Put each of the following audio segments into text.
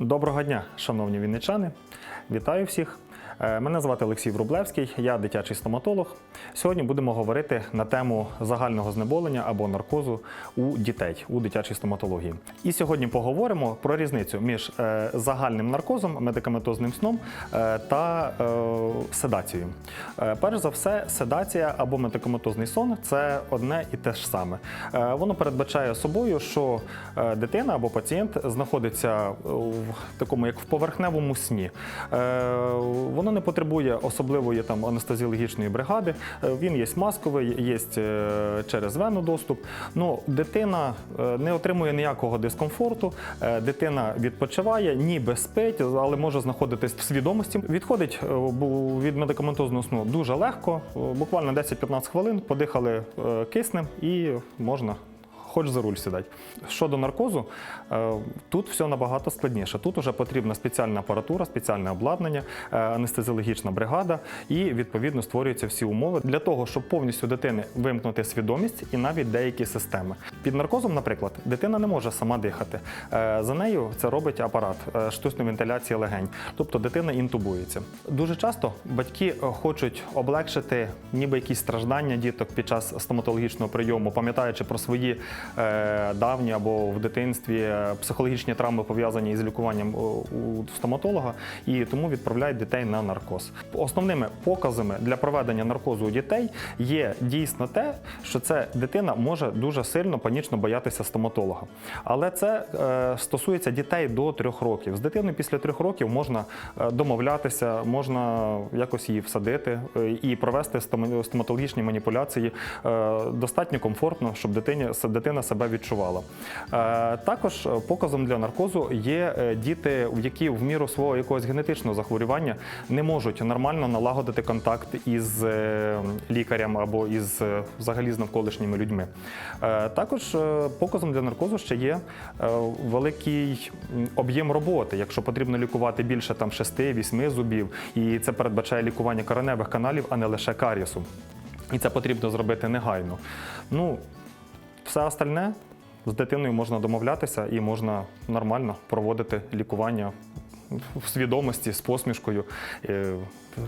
Доброго дня, шановні вінничани. Вітаю всіх. Е, Мене звати Олексій Врублевський, я дитячий стоматолог. Сьогодні будемо говорити на тему загального знеболення або наркозу у дітей у дитячій стоматології. І сьогодні поговоримо про різницю між е, загальним наркозом, медикаментозним сном е, та седацією. Перш за все, седація або медикаментозний сон це одне і те ж саме. Воно передбачає собою, що дитина або пацієнт знаходиться в такому, як в поверхневому сні. Воно не потребує особливої там анестезіологічної бригади. Е, Він є масковий, є е, через вену доступ. Ну, дитина е, не отримує ніякого дискомфорту. Дитина відпочиває, ніби спить, але може знаходитись в свідомості. Відходить від медикаментозного сну дуже легко, буквально 10-15 хвилин, подихали киснем і можна хоч за руль сідати. Щодо наркозу, е, тут все набагато складніше. Тут вже потрібна спеціальна апаратура, спеціальне обладнання, е, анестезіологічна бригада, і відповідно створюються всі умови для того, щоб повністю дитини вимкнути свідомість і навіть деякі системи. Під наркозом, наприклад, дитина не може сама дихати. Е, За нею це робить апарат штучної вентиляції легень, тобто дитина інтубується. Дуже часто батьки хочуть облегшити ніби якісь страждання діток під час стоматологічного прийому, пам'ятаючи про свої давні або в дитинстві е, психологічні травми пов'язані із лікуванням у стоматолога, і тому відправляють дітей на наркоз. Основними показами для проведення наркозу у дітей є дійсно те, що це дитина може дуже сильно панічно боятися стоматолога. Але це е, стосується дітей до трьох років. З дитиною після трьох років можна е, домовлятися, можна якось її всадити е, і провести стоматологічні маніпуляції е, достатньо комфортно, щоб дитині, с- дитина себе відчувала. Е, Також показом для наркозу є е, діти, які в міру свого якогось генетичного захворювання не можуть нормально налагодити контакт із е, лікарем або із взагалі з навколишніми людьми. Також показом для наркозу ще є великий об'єм роботи, якщо потрібно лікувати більше там 6-8 зубів, і це передбачає лікування кореневих каналів, а не лише карісу. І це потрібно зробити негайно. Ну, все остальне з дитиною можна домовлятися і можна нормально проводити лікування в свідомості з посмішкою, е,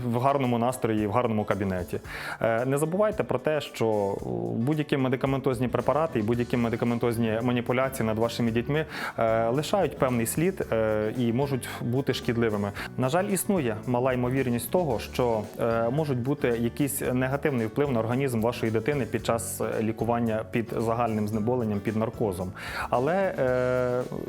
в гарному настрої, в гарному кабінеті. Е, Не забувайте про те, що будь-які медикаментозні препарати і будь-які медикаментозні маніпуляції над вашими дітьми е, лишають певний слід і можуть бути шкідливими. На жаль, існує мала ймовірність того, що можуть бути якийсь негативний вплив на організм вашої дитини під час лікування під загальним знеболенням, під наркозом. Але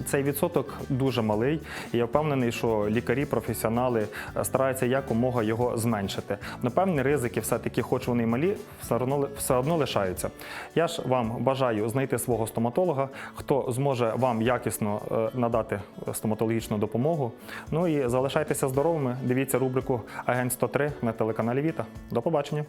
цей відсоток дуже малий, і я впевнений, що лікарі, професіонали е, стараються якомога його зменшити. Но певні ризики, все-таки, хоч вони малі, все одно, все одно лишаються. Я ж вам бажаю знайти свого стоматолога, хто зможе вам якісно е, надати стоматологічну допомогу. Ну і залишайтеся здоровими. Дивіться рубрику Агент 103 на телеканалі Віта. До побачення.